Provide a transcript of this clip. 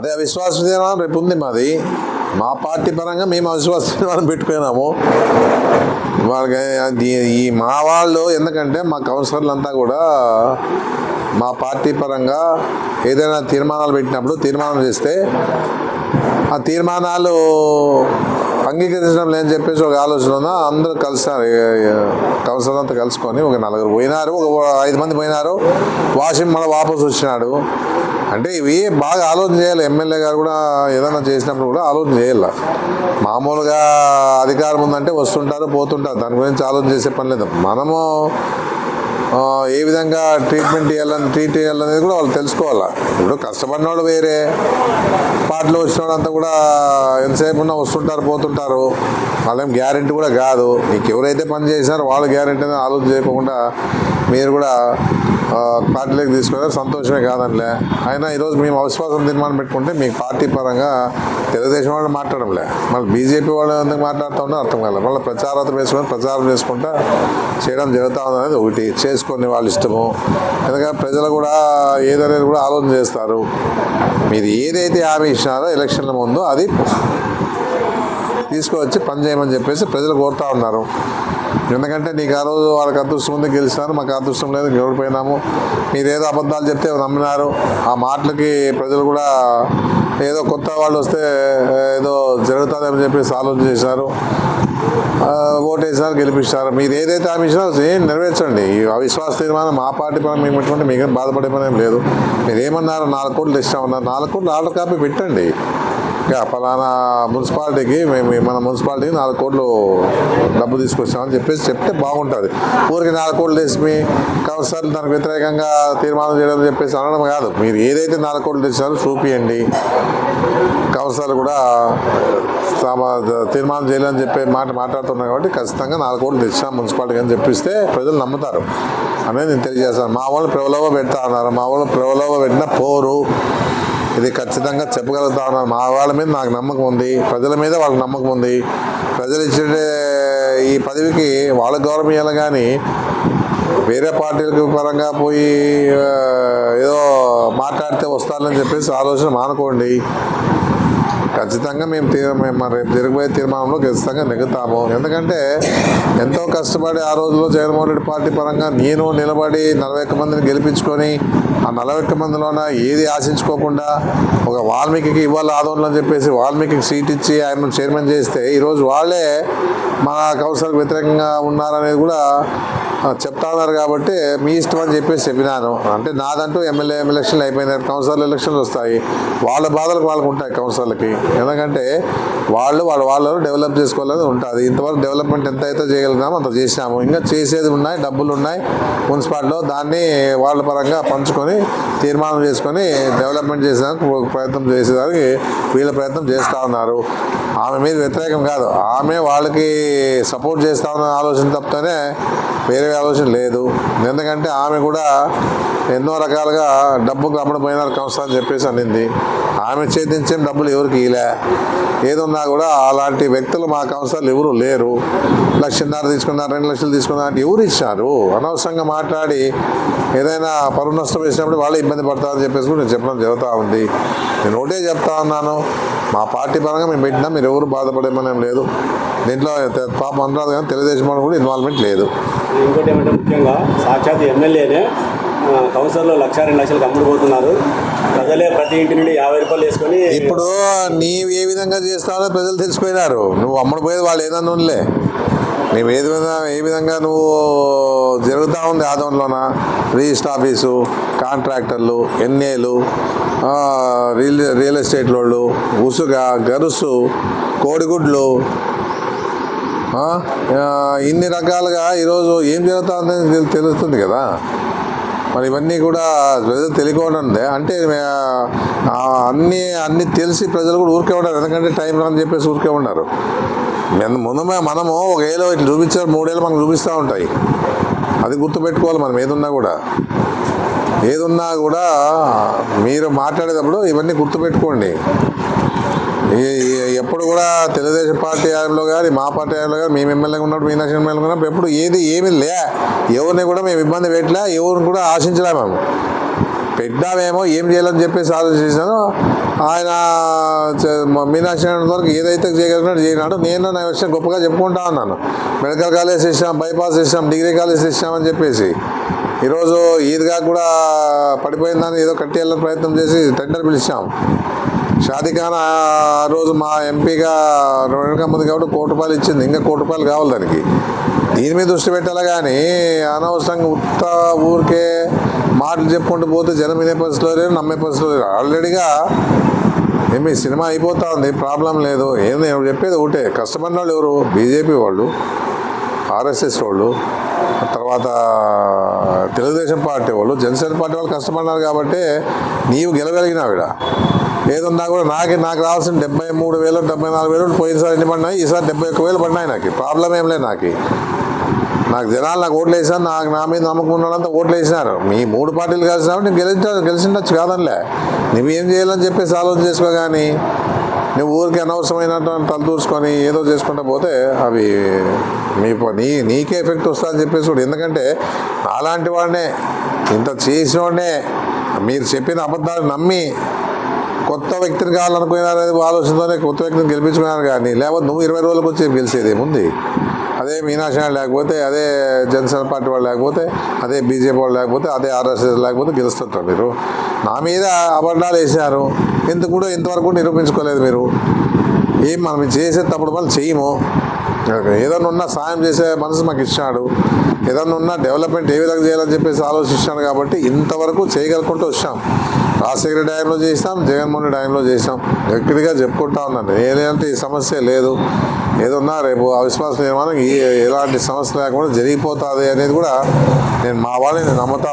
అదే అవిశ్వాస తీర్మానం రేపు ఉంది మాది. మా పార్టీ పరంగా మేము అవిశ్వాస తీర్మానం పెట్టుకున్నాము. వాళ్ళకి ఈ- మా వాళ్ళు ఎందుకంటే మా కౌన్సిలర్లు అంతా కూడా మా పార్టీ పరంగా ఏదైనా తీర్మానాలు పెట్టినప్పుడు తీర్మానం చేస్తే ఆ తీర్మానాలు అంగీకరించడం లేని చెప్పేసి ఒక ఆలోచన ఉందా అందరూ కలిసారు. కౌన్సిలర్ అంతా కలుసుకొని ఒక నలుగురు పోయినారు. ఒక ఐదు మంది పోయినారు. వాషింగ్ మళ్ళీ వాపసు వచ్చినాడు. అంటే ఇవి బాగా ఆలోచన చేయాలి. ఎమ్మెల్యే గారు కూడా ఏదైనా చేసినప్పుడు కూడా ఆలోచన చేయాలి. మామూలుగా అధికారం ఉందంటే వస్తుంటారు పోతుంటారు. దాని గురించి ఆలోచన చేసే పని లేదు. మనము ఏ విధంగా ట్రీట్మెంట్ చేయాలని ట్రీట్ చేయాలనేది కూడా వాళ్ళు తెలుసుకోవాలి. ఇప్పుడు కష్టపడినోడు వేరే పాటలు వచ్చిన వాళ్ళంతా కూడా ఎంతసేపు ఉన్నా వస్తుంటారు పోతుంటారు. వాళ్ళేం గ్యారెంటీ కూడా కాదు. మీకు ఎవరైతే పని చేశారో వాళ్ళ గ్యారెంటీ అనేది ఆలోచన చేయకుండా మీరు కూడా పార్టీలోకి తీసుకున్నారు సంతోషమే కాదనిలే. అయినా ఈరోజు మేము అవిశ్వాసం తీర్మానం పెట్టుకుంటే మీ పార్టీ పరంగా తెలుగుదేశం వాళ్ళు మాట్లాడంలే మళ్ళీ బీజేపీ వాళ్ళు ఎందుకు మాట్లాడుతూ ఉన్నా అర్థం కాలేదు. మళ్ళీ ప్రచారం వేసుకొని ప్రచారం చేసుకుంటా చేయడం జరుగుతూ ఉంది అనేది ఒకటి చేసుకొని వాళ్ళ ఇష్టము. ఎందుకంటే ప్రజలు కూడా ఏదనేది కూడా ఆలోచన చేస్తారు. మీరు ఏదైతే హామీ ఇచ్చినారో ఎలక్షన్ల ముందు అది తీసుకువచ్చి పని చేయమని చెప్పేసి ప్రజలు కోరుతా ఉన్నారు. ఎందుకంటే నీకు ఆ రోజు వాళ్ళకి అదృష్టం ఉంది గెలిచినారు మాకు అదృష్టం లేదు గెలిపోయినాము మీరు ఏదో అబద్ధాలు చెప్తే నమ్మినారు ఆ మాటలకి ప్రజలు కూడా ఏదో కొత్త వాళ్ళు వస్తే ఏదో జరుగుతుందని చెప్పేసి ఆలోచన చేశారు. ఓటేసారు గెలిపిస్తారు మీరు ఏదైతే హామీ ఇచ్చినారో ఏం నెరవేర్చండి. ఈ అవిశ్వాస తీర్మానం మా పార్టీ పరం మేము పెట్టుకుంటే మీకు బాధపడే పని ఏం లేదు. మీరు ఏమన్నారు? నాలుగు కోట్లు ఇస్తామన్నారు నాలుగు కోట్లు ఆర్డర్ కాపీ పెట్టండి. ఇక ఫలానా మున్సిపాలిటీకి మేము మన మున్సిపాలిటీకి నాలుగు కోట్లు డబ్బు తీసుకొచ్చామని చెప్పేసి చెప్తే బాగుంటుంది. ఊరికి నాలుగు కోట్లు తెచ్చి మీ కౌన్సిలర్లు దానికి వ్యతిరేకంగా తీర్మానం చేయడం చెప్పేసి అనడం కాదు. మీరు ఏదైతే నాలుగు కోట్లు తెచ్చారో చూపియండి. కౌన్సిలర్ కూడా తీర్మానం చేయాలని చెప్పే మాట మాట్లాడుతున్నారు కాబట్టి ఖచ్చితంగా నాలుగు కోట్లు తెచ్చాం మున్సిపాలిటీకి అని చెప్పిస్తే ప్రజలు నమ్ముతారు. అనేది నేను తెలియజేస్తాను. మా వాళ్ళు ప్రలోభ పెడతా అన్నారు. మా వాళ్ళు ప్రలోభ పెట్టిన పోరు. ఇది ఖచ్చితంగా చెప్పగలుగుతాను మా వాళ్ళ మీద నాకు నమ్మకం ఉంది. ప్రజల మీద వాళ్ళకి నమ్మకం ఉంది. ప్రజలు ఇచ్చే ఈ పదవికి వాళ్ళ గౌరవం ఇవ్వాలి కానీ వేరే పార్టీలకు పరంగా పోయి ఏదో మాట్లాడితే వస్తారని చెప్పేసి ఆలోచన మానుకోండి. ఖచ్చితంగా మేము రేపు జరగబోయే తీర్మానంలో ఖచ్చితంగా నెగ్గుతాము ఎందుకంటే ఎంతో కష్టపడి ఆ రోజుల్లో జగన్మోహన్ రెడ్డి పార్టీ పరంగా నేను నిలబడి నలభై ఒక్క మందిని గెలిపించుకొని ఆ నలభై ఒక్క మందిలోన ఏది ఆశించుకోకుండా ఒక వాల్మీకి ఇవ్వాలి ఆదోళన అని చెప్పేసి వాల్మీకి సీట్ ఇచ్చి ఆయన చైర్మన్ చేస్తే ఈరోజు వాళ్ళే మా కౌన్సిలర్కి వ్యతిరేకంగా ఉన్నారనేది కూడా చెప్తా ఉన్నారు కాబట్టి మీ ఇష్టం అని చెప్పేసి చెప్పినాను. అంటే నాదంటూ ఎమ్మెల్యే ఎలక్షన్లు అయిపోయినాయి. కౌన్సిలర్ ఎలక్షన్లు వస్తాయి. వాళ్ళ బాధలకు వాళ్ళకు ఉంటాయి కౌన్సిలర్లకి. ఎందుకంటే వాళ్ళు వాళ్ళ వాళ్ళు డెవలప్ చేసుకోవాలని ఉంటుంది. ఇంతవరకు డెవలప్మెంట్ ఎంత అయితే చేయగలిగినామో అంత చేసినాము. ఇంకా చేసేది ఉన్నాయి డబ్బులు ఉన్నాయి. మున్సిపాలిటీలో దాన్ని వాళ్ళ పరంగా పంచుకొని తీర్మానం చేసుకొని డెవలప్మెంట్ చేసేదానికి ప్రయత్నం చేసేదానికి వీళ్ళ ప్రయత్నం చేస్తూ ఉన్నారు. ఆమె మీద వ్యతిరేకం కాదు. ఆమె వాళ్ళకి సపోర్ట్ చేస్తా ఉన్న ఆలోచన తప్పితేనే వేరే ఆలోచన లేదు. ఎందుకంటే ఆమె కూడా ఎన్నో రకాలుగా డబ్బుకు అమ్ముడు సంస్థ అని చెప్పేసి అనింది. ఆమె చేతించే డబ్బులు ఎవరికి ఇలా ఏదున్నా కూడా అలాంటి వ్యక్తులు మా సంస్థలు ఎవరు లేరు. లక్షన్నర తీసుకున్నారు రెండు లక్షలు తీసుకున్నారు అంటే ఎవరు ఇచ్చారు? అనవసరంగా మాట్లాడి ఏదైనా పరువు నష్టం వేసినప్పుడు వాళ్ళే ఇబ్బంది పడతారని చెప్పేసి కూడా నేను చెప్పడం జరుగుతూ ఉంది. నేను ఒకటే చెప్తా ఉన్నాను. మా పార్టీ పరంగా మేము పెట్టినా మీరు ఎవరు బాధపడేమనేం లేదు. దీంట్లో పాపం పాప అనురాధ కానీ తెలుగుదేశం కూడా ఇన్వాల్వ్మెంట్ లేదు. ఇంకోటి ఏమంటే ముఖ్యంగా సాక్షాత్ ఎమ్మెల్యేనే కౌన్సిల్లో లక్ష రెండు లక్షలకు అమ్ముడుపోతున్నారు. ప్రజలే ప్రతి ఇంటి నుండి యాభై రూపాయలు వేసుకొని ఇప్పుడు నీవు ఏ విధంగా చేస్తావో ప్రజలు తెలిసిపోయినారు. నువ్వు అమ్ముడుపోయేది వాళ్ళు ఏదన్నా ఉండలే నీవు విధంగా ఏ విధంగా నువ్వు జరుగుతూ ఉంది ఆదంలోన రిజిస్టర్ ఆఫీసు కాంట్రాక్టర్లు ఎన్ఏలు రియల్ రియల్ ఎస్టేట్ వాళ్ళు ఉసుగ గరుసు కోడిగుడ్లు ఇన్ని రకాలుగా ఈరోజు ఏం జరుగుతుందని తెలుస్తుంది కదా. మరి ఇవన్నీ కూడా ప్రజలు తెలియకుండా అంటే అన్నీ అన్నీ తెలిసి ప్రజలు కూడా ఊరికే ఉన్నారు. ఎందుకంటే టైం రాని చెప్పేసి ఊరికే ఉన్నారు. మన- ముందు మనము ఒక ఏళ్ళు ఇట్లా చూపించారు మూడేళ్ళు మనకు చూపిస్తూ ఉంటాయి. అది గుర్తుపెట్టుకోవాలి మనం ఏదున్నా కూడా. ఏదున్నా కూడా మీరు మాట్లాడేటప్పుడు ఇవన్నీ గుర్తుపెట్టుకోండి. ఎప్పుడు కూడా తెలుగుదేశం పార్టీ హయాంలో కానీ మా పార్టీ ఆయనలో కానీ మేము ఎమ్మెల్యేగా ఉన్నప్పుడు మీ నచ్చిన ఎమ్మెల్యే ఉన్నప్పుడు ఎప్పుడు ఏది ఏమీ లే. ఎవరిని కూడా మేము ఇబ్బంది పెట్టలే ఎవరిని కూడా ఆశించలే మేము. పెట్టామేమో ఏం చేయాలని చెప్పేసి ఆలోచించాను ఆయన చ- మీనాక్షి వరకు ఏదైతే చేయగలిగినాడు చేయనాడు నేను నా విషయం గొప్పగా చెప్పుకుంటా ఉన్నాను. మెడికల్ కాలేజ్ ఇచ్చాం బైపాస్ ఇచ్చాం డిగ్రీ కాలేజ్ ఇచ్చామని చెప్పేసి. ఈరోజు ఈద్గా కూడా పడిపోయిందని ఏదో కట్టేయాలని ప్రయత్నం చేసి టెండర్ పిలిచాం. షాదిఖాన్ ఆ రోజు మా ఎంపీగా రెండు ముందు కాబట్టి కోటి రూపాయలు ఇచ్చింది. ఇంకా కోటి రూపాయలు కావాలి దానికి. దీని మీద దృష్టి పెట్టాలి కానీ అనవసరంగా ఉత్త ఊరికే మాటలు చెప్పుకుంటూ పోతే జనం వినే పరిస్థితిలో లేరు నమ్మే పరిస్థితిలో లేరు. ఆల్రెడీగా ఏమి సినిమా అయిపోతా ఉంది. ప్రాబ్లం లేదు. ఏం చెప్పేది ఒకటే. కష్టపడిన వాళ్ళు ఎవరు? బీజేపీ వాళ్ళు. ఆర్ఎస్ఎస్ వాళ్ళు తర్వాత తెలుగుదేశం పార్టీ వాళ్ళు జనసేన పార్టీ వాళ్ళు కష్టపడినారు కాబట్టి నీవు గెలవగలిగినావు ఇక్కడ ఏదన్నా కూడా నాకు నాకు రావాల్సిన డెబ్బై మూడు వేలు డెబ్బై నాలుగు వేలు పోయినసారి ఎన్ని పడినాయి? ఈసారి డెబ్బై ఒక్క వేలు పడినాయి నాకు. ప్రాబ్లం ఏం లేదు నాకు. నాకు జనాలు నాకు ఓట్లు వేసారు నాకు నా మీద నమ్మకం ఉన్నదంతా ఓట్లు వేసినారు. మీ మూడు పార్టీలు కలిసినప్పుడు నేను గెలిచి గెలిచిండొచ్చు కాదనిలే. నువ్వేం చేయాలని చెప్పేసి ఆలోచన చేసుకో కానీ నువ్వు ఊరికి అనవసరమైన తలదూర్చుకొని ఏదో చేసుకుంటా పోతే అవి మీ నీ నీకే ఎఫెక్ట్ వస్తుందని చెప్పేసి కూడా. ఎందుకంటే అలాంటి వాడినే ఇంత చేసిన వాడినే మీరు చెప్పిన అబద్ధాలు నమ్మి కొత్త వ్యక్తిని కావాలనుకున్నారనే ఆలోచనతోనే కొత్త వ్యక్తిని గెలిపించుకున్నారు కానీ లేకపోతే నువ్వు ఇరవై రోజులకు వచ్చి గెలిచేది ఏముంది? అదే మీనాక్షి లేకపోతే అదే జనసేన పార్టీ వాళ్ళు లేకపోతే అదే బీజేపీ వాళ్ళు లేకపోతే అదే ఆర్ఎస్ఎస్ లేకపోతే గెలుస్తుంటారు మీరు. నా మీద అబద్ధాలు వేసారు ఎందుకు కూడా ఇంతవరకు నిరూపించుకోలేదు మీరు. ఏం మనం చేసే తప్పుడు వాళ్ళు చేయము. ఏదైనా ఉన్నా సాయం చేసే మనసు మాకు ఇచ్చాడు ఏదైనా ఉన్నా డెవలప్మెంట్ ఏ విధంగా చేయాలని చెప్పేసి ఆలోచిస్తున్నాడు కాబట్టి ఇంతవరకు చేయగలుగుకుంటూ వచ్చాం. రాజశేఖర టైంలో చేసినాం జగన్మోహన్ రెడ్డి టైంలో చేసినాం. వ్యక్తిగా చెప్పుకుంటా ఉన్నాను. ఏదంటే ఈ సమస్య లేదు. ఏదన్నా రేపు అవిశ్వాస నిర్మాణం ఎలాంటి సమస్య లేకుండా జరిగిపోతుంది అనేది కూడా నేను మా వాళ్ళని నమ్ముతా